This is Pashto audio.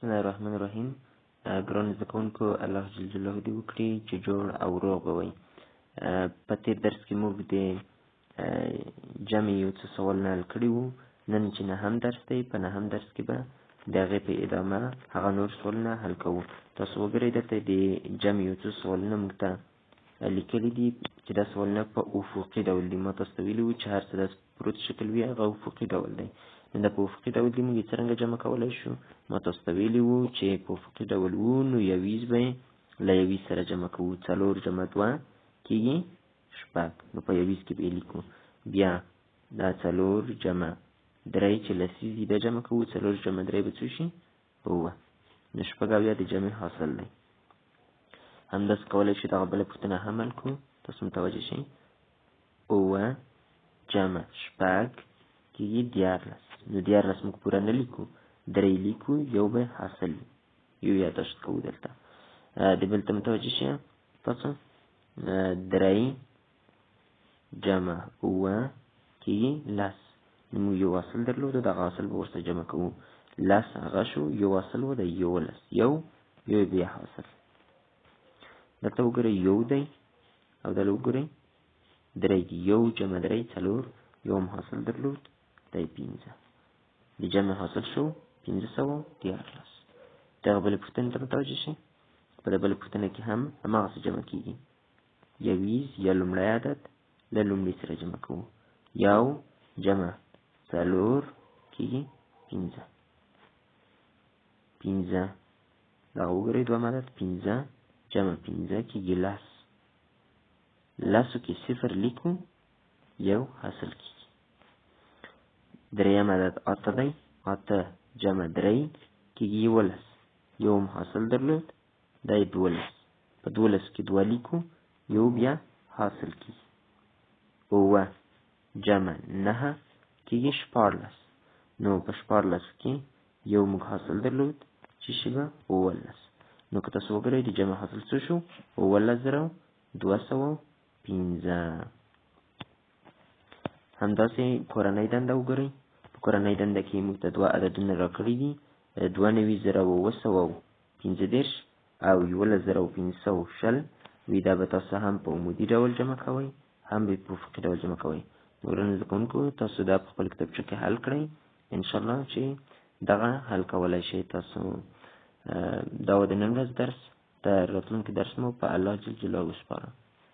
بسم الله الرحمن الرحیم ګران زده کوونکو الله جل جلاله دې وکړي چې جوړ او روغ وئ په تېر درس کې موږ د جمع یو څه سوالونه حل کړي وو نن چې نهم درس دی په نهم درس کې به د هغې په ادامه هغه نور سوالونه حل کوو تاسو وګورئ دلته د جمع یو څه سوالونه موږ ته لیکلي دي چې دا سوالونه په افقي ډول دي ما تاسو ته ویلي وو چې هر څه داسې پروت شکل وي هغه افقي ډول دی دا په افقي ډول دي موږ څرنګه جمع کولی شو؟ ما تاسو ته ویلي وو چې په افقي ډول وو نو یویز به له یویز سره جمع کوو. څلور جمع دوه کېږي شپږ. نو په یویز کې به یې لیکو. بیا دا څلور جمع درې چې لسیز دي دا جمع کوو څلور جمع درې به څه شي؟ اووه. نو شپږ اویا د جمع حاصل دی. همداسې کولی شو دغه بله پوښتنه هم حل کړو. تاسو متوجه شئ؟ اووه جمع شپږ کېږي دیارلس نو دیارلس موږ پوره نه لیکو درې لیکو یو به حاصل یو یاداشت کوو دلته. د بل ته متوجه شئ؟ تاسو؟ درې جمع اووه کېږي لس. نو موږ یو اصل درلوده دغه اصل به ورسره جمع کوو. لس هغه شو یو اصل و د یولس یو یو بیا حاصل. دلته وګورئ یو دی او دلته وګورئ. درې دی یو جمع درې څلور. یو هم حاصل درلود دی پنځه د جمع حاصل شو؟ پنځه سوه دیارلس دغه بلې پوښتنې ته متوجه شئ. په دې بلې پوښتنه کې هم هماغسې جمع کېږي یویز یا لومړی عدد له لومړي سره جمع کوو. یو جمع څلور کېږي پنځه. پنځه دغه وګورئ دوهم عدد پنځه جمع پنځه کېږي لس لسو کې صفر لیکو یو حاصل کېږي دریم عدد اته دی. اته جمع درې کېږي یولس یو حاصل درلود دا یې دولس په دولس کې دوه لیکو یو بیا حاصل کېږي اووه جمع نهه کېږي شپاړلس نو په شپاړلسو کې یو موږ حاصل درلود چې شي به اوولس نو که تاسو وګورئ د جمع حاصل څه شو؟ اوولس زره دوه سوه پنځه. همداسې کورنۍ دنده وګورئ کورنۍ دنده کې موږ ته دوه عددونه راکړي دي دوه نوي زره اوه سوه پنځه دېرش او یولس زره پنځه سوه شل وي دا به تاسو هم په عمودي ډول جمع کوئ هم به په افقي ډول جمع کوئ نورو زده کوونکو تاسو دا په خپل کتابچه کې حل کړئ انشاءالله چې دغه حل کولی شئ تاسو دا و د نن ورځ درس د راتلونکي درس مو په الله جل جلاله وسپارم